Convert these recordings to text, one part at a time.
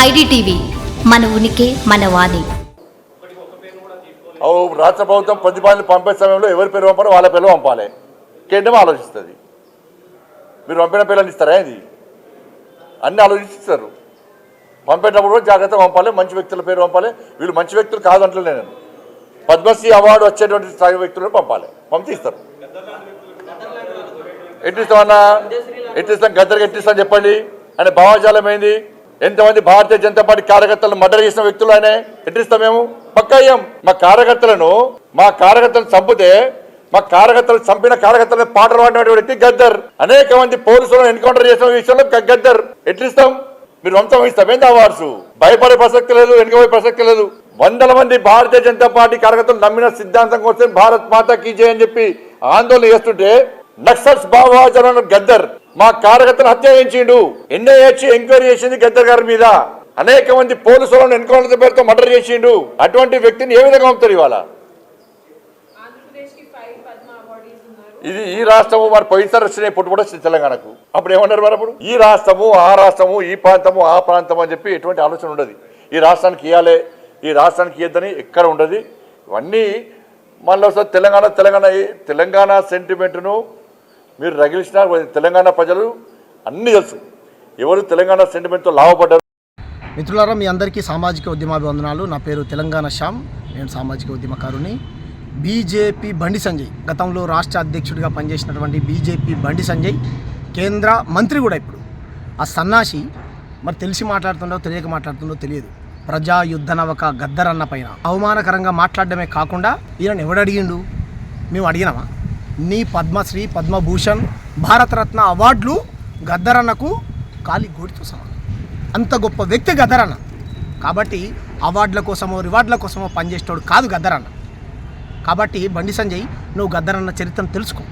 IDTV మన ఉనికి మన వాణి. ఓ రాష్ట్ర ప్రభుత్వం ప్రతిపాదనలు పంపే సమయంలో ఎవరి పేరు పంపాలో వాళ్ళ పేర్లు పంపాలి. కేంద్రం ఆలోచిస్తుంది. మీరు పంపిన పేర్లు ఇస్తారా ఇది అన్ని ఆలోచిస్తారు. పంపేటప్పుడు కూడా జాగ్రత్తగా పంపాలి మంచి వ్యక్తుల పేరు పంపాలి. వీళ్ళు మంచి వ్యక్తులు కాదు అంటలే నేను. పద్మశ్రీ అవార్డు వచ్చేటువంటి స్థాయి వ్యక్తులను పంపాలి. పంపిస్తారు ఎట్టిస్తామన్నా ఎట్టిస్తాం గద్దరికి ఎట్టిస్తాం? చెప్పండి? అనే భావజాలం ఏంది? ఎంతమంది భారతీయ జనతా పార్టీ కార్యకర్తలను మర్డర్ చేసిన వ్యక్తులు ఆయన? ఎట్టిస్తాం మేము పక్కయ్యాం. మా కార్యకర్తలను మా కార్యకర్తలను చంపితే మా కార్యకర్తలు చంపిన కార్యకర్తలను పాటలు పాడినటువంటి వ్యక్తి గద్దర్. అనేక మంది పోలీసులను ఎన్కౌంటర్ చేసిన విషయంలో గద్దర్. ఎట్లిస్తాం మీరు వంశం ఇస్తాం. ఏంటి అవార్డ్స్? భయపడే ప్రసక్తి లేదు వెనుకపోయే ప్రసక్తి లేదు. వందల మంది భారతీయ జనతా పార్టీ కార్యకర్తలు నమ్మిన సిద్ధాంతం కోసం భారత్ మాత కీ అని చెప్పి ఆందోళన చేస్తుంటే నక్సల్స్ భావజన గద్దర్ మా కార్యకర్తను హత్య చేయించిండు. ఎన్ఐహెచ్ ఎంక్వైరీ చేసింది గద్దర్ గారి మీద. అనేక మంది పోలీసులను ఎన్కౌంటర్ పేరుతో మర్డర్ చేసిండు. అటువంటి వ్యక్తిని ఏ విధంగా పంపుతారు ఇవాళ? ఇది ఈ రాష్ట్రము మరి పోయినసారి వచ్చినాయి పుట్టు కూడా వచ్చింది తెలంగాణకు. అప్పుడు ఏమన్నారు మరి అప్పుడు? ఈ రాష్ట్రము ఆ రాష్ట్రము ఈ ప్రాంతము ఆ ప్రాంతం అని చెప్పి ఎటువంటి ఆలోచన ఉండదు. ఈ రాష్ట్రానికి ఇవ్వాలి ఈ రాష్ట్రానికి ఇవ్వద్దని ఎక్కడ ఉండదు. ఇవన్నీ మళ్ళీ ఒకసారి తెలంగాణ తెలంగాణ తెలంగాణ సెంటిమెంట్ను మీరు రగిలిసిన తెలంగాణ ప్రజలు అన్నీ తెలుసు. ఎవరు తెలంగాణ సెంటిమెంట్తో లాభపడ్డారు? మిత్రులారా మీ అందరికీ సామాజిక ఉద్యమాభివందనాలు. నా పేరు తెలంగాణ శ్యామ్. నేను సామాజిక ఉద్యమకారుని. బీజేపీ బండి సంజయ్. గతంలో రాష్ట్ర అధ్యక్షుడిగా పనిచేసినటువంటి బీజేపీ బండి సంజయ్ కేంద్ర మంత్రి కూడా ఇప్పుడు. ఆ సన్నాసి మరి తెలిసి మాట్లాడుతుండో తెలియక మాట్లాడుతుండో తెలియదు. ప్రజా యుద్ధ నవక గద్దరన్న పైన. అవమానకరంగా మాట్లాడడమే కాకుండా ఈయన ఎవడు అడిగిండు మేము అడిగినామా? నీ పద్మశ్రీ పద్మభూషణ్ భారతరత్న అవార్డులు గద్దరన్నకు కాలి గోడితో సమానం. అంత గొప్ప వ్యక్తి గద్దరన్న. కాబట్టి అవార్డుల కోసమో రివార్డుల కోసమో పనిచేసేటోడు కాదు గద్దరన్న. కాబట్టి బండి సంజయ్ నువ్వు గద్దరన్న చరిత్రను తెలుసుకో.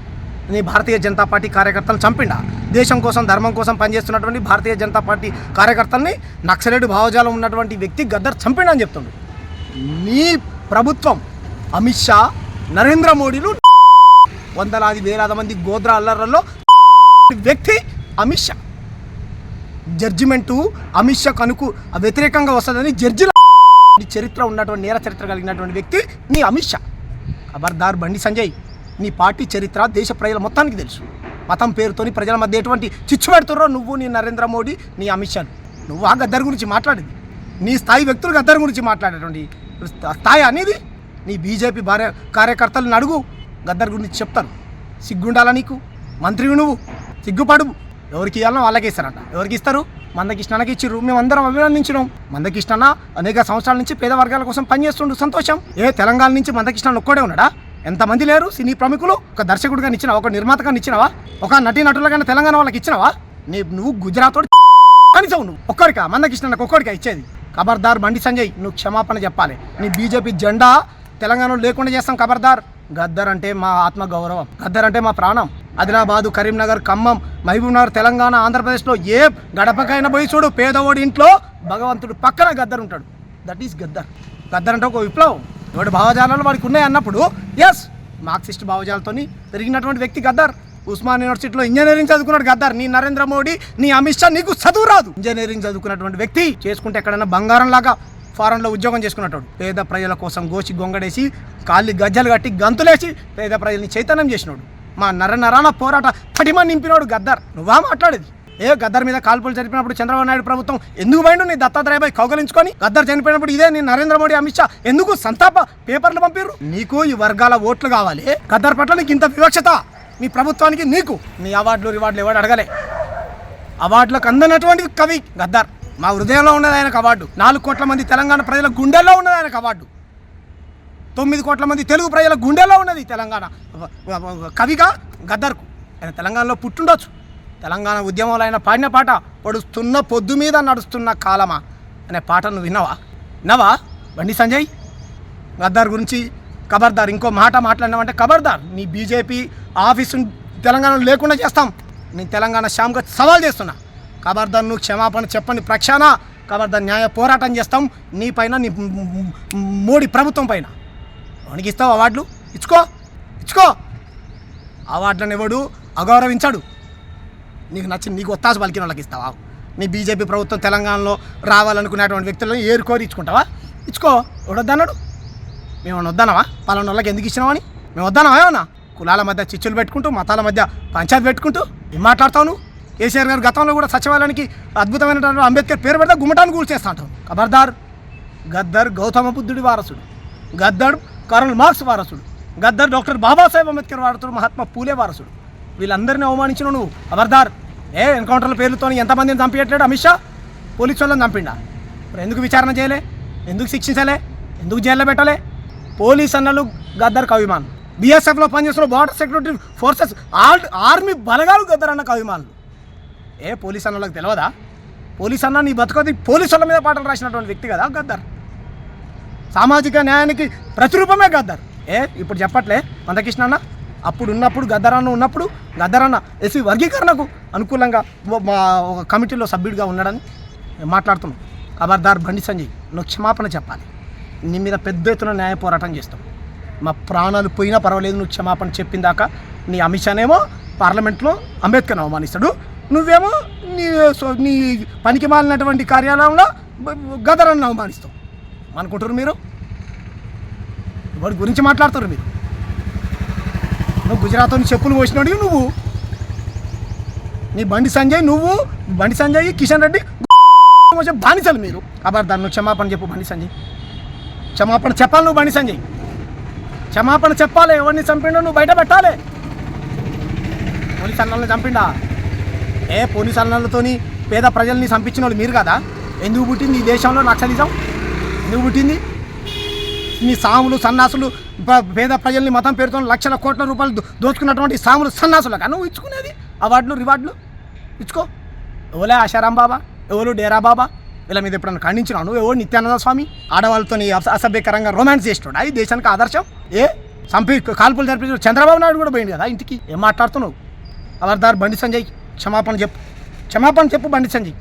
నీ భారతీయ జనతా పార్టీ కార్యకర్తలను చంపిండా? దేశం కోసం ధర్మం కోసం పనిచేస్తున్నటువంటి భారతీయ జనతా పార్టీ కార్యకర్తల్ని నక్సలేడు భావజాలం ఉన్నటువంటి వ్యక్తి గద్దర్ చంపిండని చెప్తుండు. నీ ప్రభుత్వం అమిత్ షా నరేంద్ర మోడీలు వందలాది వేలాది మంది గోద్రా అల్లర్లలో వ్యక్తి అమిత్ షా. జడ్జిమెంటు అమిత్ షా కనుకు వ్యతిరేకంగా వస్తుందని జడ్జిల చరిత్ర ఉన్నటువంటి నేర చరిత్ర కలిగినటువంటి వ్యక్తి నీ అమిత్ షా. ఖబర్దార్ బండి సంజయ్ నీ పార్టీ చరిత్ర దేశ ప్రజల మొత్తానికి తెలుసు. మతం పేరుతోని ప్రజల మధ్య ఎటువంటి చిచ్చు పెడుతుర్రో నువ్వు నీ నరేంద్ర మోడీ నీ అమిత్ షా నువ్వు ఆ గద్దర్ గురించి మాట్లాడింది. నీ స్థాయి వ్యక్తులు గద్దర్ గురించి మాట్లాడేటువంటి స్థాయి అనేది నీ బీజేపీ భార్య కార్యకర్తలను అడుగు. గద్దర్ గురించి చెప్తాను. సిగ్గుండాలా నీకు? మంత్రివి నువ్వు. సిగ్గుపడు. ఎవరికి ఇవ్వాలనో వాళ్ళకి ఇస్తారంట. ఎవరికి ఇస్తారు? మందకృష్ణకి ఇచ్చిర్రు. మేము అందరం మందకృష్ణ అనేక సంవత్సరాల నుంచి పేద వర్గాల కోసం పనిచేస్తుండు. సంతోషం. ఏ తెలంగాణ నుంచి మందకృష్ణ ఒక్కడే ఉన్నాడా? ఎంతమంది లేరు? సినీ ప్రముఖులు? ఒక దర్శకుడిగా ఇచ్చినావా? ఒక నిర్మాతగా ఇచ్చినావా? ఒక నటీ నటులుగా తెలంగాణ వాళ్ళకి ఇచ్చినావా? నీ నువ్వు గుజరాత్ కనీసం నువ్వు ఒక్కడికా? మందకృష్ణకు ఒక్కడికా ఇచ్చేది? ఖబర్దార్ బండి సంజయ్ నువ్వు క్షమాపణ చెప్పాలి. నీ బీజేపీ జెండా తెలంగాణలో లేకుండా చేస్తాం ఖబర్దార్ గద్దర్ అంటే మా ఆత్మ గౌరవం. గద్దర్ అంటే మా ప్రాణం. ఆదిలాబాదు కరీంనగర్ ఖమ్మం మహబూబ్ నగర్ తెలంగాణ ఆంధ్రప్రదేశ్లో ఏ గడపకైనా పోయి చూడు పేదవాడి ఇంట్లో భగవంతుడు పక్కన గద్దర్ ఉంటాడు. That is Gaddar. గద్దర్ అంటే ఒక విప్లవం. వాడి భావజాలాలు వాడికి ఉన్నాయి అన్నప్పుడు ఎస్ మార్క్సిస్ట్ భావజాలతో పెరిగినటువంటి వ్యక్తి గద్దర్. ఉస్మాన్ యూనివర్సిటీలో ఇంజనీరింగ్ చదువుకున్నాడు గద్దర్. నీ నరేంద్ర మోడీ నీ అమిత్ షా నీకు చదువు రాదు. ఇంజనీరింగ్ చదువుకున్నటువంటి వ్యక్తి చేసుకుంటే ఎక్కడైనా బంగారం లాగా ఫారంలో ఉద్యోగం చేసుకున్నట్టు పేద ప్రజల కోసం గోచి గొంగడేసి కాళ్ళు గజ్జలు కట్టి గంతులేసి పేద ప్రజల్ని చైతన్యం చేసినాడు. మా నర నరాన పోరాట తడిమని నింపినాడు గద్దర్. నువ్వా మాట్లాడేది? ఏ గద్దర్ మీద కాల్పులు జరిపినప్పుడు చంద్రబాబు నాయుడు ప్రభుత్వం ఎందుకు పోయిండు? నీ దత్తాత్రేయపై కౌగలించుకొని గద్దర్ చనిపోయినప్పుడు ఇదే నీ నరేంద్ర మోడీ అమిత్ షా ఎందుకు సంతాప పేపర్లు పంపిర్రు? నీకు ఈ వర్గాల ఓట్లు కావాలి. గద్దర్ పట్ల నీకు ఇంత వివక్షత. మీ ప్రభుత్వానికి నీకు. నీ అవార్డులు రివార్డులు ఎవడు అడగలే. అవార్డులకు అందనటువంటి కవి గద్దర్. మా హృదయంలో ఉన్నది ఆయనకు అవార్డు నాలుగు కోట్ల మంది తెలంగాణ ప్రజల గుండెల్లో ఉన్నది ఆయనకు అవార్డు తొమ్మిది కోట్ల మంది తెలుగు ప్రజల గుండెల్లో ఉన్నది తెలంగాణ. కవిగా గద్దర్కు. ఆయన తెలంగాణలో పుట్టుండొచ్చు. తెలంగాణ ఉద్యమంలో ఆయన పాడిన పాట పడుస్తున్న పొద్దు మీద నడుస్తున్న కాలమా అనే పాటను విన్నావా? విన్నావా? బండి సంజయ్ గద్దార్ గురించి ఖబర్దార్ ఇంకో మాట మాట్లాడినామంటే ఖబర్దార్ నీ బీజేపీ ఆఫీసు తెలంగాణలో లేకుండా చేస్తాం. నేను తెలంగాణ శ్యామ్గా సవాల్ చేస్తున్నా. ఖబర్దార్ నువ్వు క్షమాపణ చెప్పండి. ప్రక్షాళన ఖబర్దార్ న్యాయ పోరాటం చేస్తాం. నీ పైన నీ మోడీ ప్రభుత్వం పైన. వానికి ఇస్తావు అవార్డులు? ఇచ్చుకో ఇచ్చుకో. అవార్డులను ఎవడు అగౌరవించాడు. నీకు నచ్చిన నీకు ఒత్తాసు పలికిన వాళ్ళకి ఇస్తావా? నీ బీజేపీ ప్రభుత్వం తెలంగాణలో రావాలనుకునేటువంటి వ్యక్తులను ఏరుకోరి ఇచ్చుకుంటావా? ఇచ్చుకో. ఎవడొద్దన్నాడు? మేము వద్దనవా పలానా వాళ్ళకి ఎందుకు ఇచ్చినామని మేము వద్దనవా ఏమన్నా? కులాల మధ్య చిచ్చులు పెట్టుకుంటూ మతాల మధ్య పంచాయతీ పెట్టుకుంటూ ఏం మాట్లాడతావు నువ్వు? కేసీఆర్ గారు గతంలో కూడా సచివాలయానికి అద్భుతమైనటువంటి అంబేద్కర్ పేరు పెడితే గుమ్మటాన్ని కూల్చేస్తా అంటావు ఖబర్దార్ గద్దర్ గౌతమ బుద్ధుడి వారసుడు. గద్దర్ కర్నల్ మార్క్స్ వారసుడు. గద్దర్ డాక్టర్ బాబాసాహెబ్ అంబేద్కర్ వారసుడు మహాత్మా పూలే వారసుడు. వీళ్ళందరినీ అవమానించిన నువ్వు ఖబర్దార్ ఏ ఎన్కౌంటర్ల పేర్లతో ఎంతమందిని చంపించట్లేడు అమిత్ షా? పోలీసు వాళ్ళని చంపిండా? మరి ఎందుకు విచారణ చేయలే? ఎందుకు శిక్షించలే? ఎందుకు జైల్లో పెట్టలే? పోలీస్ అన్నలు గద్దర్ కవిమాన్ బీఎస్ఎఫ్లో పనిచేస్తున్న బార్డర్ సెక్యూరిటీ ఫోర్సెస్ ఆర్మీ బలగాలు గద్దర్ అన్న కవిమానులు ఏ పోలీస్ అన్నలకు తెలియదా పోలీస్ అన్న నీ బతుకది పోలీసు వాళ్ళ మీద పాటలు రాసినటువంటి వ్యక్తి కదా గద్దర్. సామాజిక న్యాయానికి ప్రతిరూపమే గద్దర్. ఏ ఇప్పుడు చెప్పట్లే మందకృష్ణ అన్న? అప్పుడు ఉన్నప్పుడు గద్దర్ అన్న ఉన్నప్పుడు గద్దర్ అన్న ఎస్సీ వర్గీకరణకు అనుకూలంగా మా ఒక కమిటీలో సభ్యుడిగా ఉన్నాడని మాట్లాడుతున్నాం. ఖబర్దార్ బండి సంజయ్ నువ్వు క్షమాపణ చెప్పాలి. నీ మీద పెద్ద ఎత్తున న్యాయ పోరాటం చేస్తాం. మా ప్రాణాలు పోయినా పర్వాలేదు నువ్వు క్షమాపణ చెప్పిన దాకా నీ అమిత్ షానేమో పార్లమెంట్లో అంబేద్కర్ని అవమానిస్తాడు నువ్వేమో నీ నీ పనికి మాలినటువంటి కార్యాలయంలో గదరాన్ని అవమానిస్తావు. అనుకుంటారు మీరు? వాడి గురించి మాట్లాడతారు మీరు. నువ్వు గుజరాత్ నుంచి చెప్పులు పోసినాడు నువ్వు. నీ బండి సంజయ్ నువ్వు బండి సంజయ్ కిషన్ రెడ్డి వచ్చే బానిసలు మీరు. కాబట్టి దాన్ని నువ్వు క్షమాపణ చెప్పు బండి సంజయ్. క్షమాపణ చెప్పాలి నువ్వు బండి సంజయ్. క్షమాపణ చెప్పాలి. ఎవరిని చంపిండో నువ్వు బయట పెట్టాలి. పోలీస్ అన్నల్ని చంపిండా? ఏ పోలీస్ అలనలతోని పేద ప్రజల్ని చంపించిన వాళ్ళు మీరు కదా? ఎందుకు పుట్టింది ఈ దేశంలో నక్సలిజం ఎందుకు పుట్టింది? మీ సాములు సన్నాసులు పేద ప్రజల్ని మతం పేరుతో లక్షల కోట్ల రూపాయలు దోచుకున్నటువంటి సాములు సన్నాసులుగా నువ్వు ఇచ్చుకునేది? అవార్డులు రివార్డులు ఇచ్చుకో. ఎవలే ఆశారాం బాబా? ఎవరు డేరా బాబా? వీళ్ళ మీద ఎప్పుడన్నా ఖండించినావు నువ్వు? ఎవరు నిత్యానంద స్వామి? ఆడవాళ్ళతో అసభ్యకరంగా రొమాన్స్ చేస్తున్నాడు అది దేశానికి ఆదర్శం? ఏ? చంపి కాల్పులు జరిపి చంద్రబాబు నాయుడు కూడా పోయింది కదా ఇంటికి? ఏం మాట్లాడుతున్నావు? ఖబర్దార్ బండి సంజయ్. క్షమాపణ చెప్పు. క్షమాపణ చెప్పు బండి సంజయ్.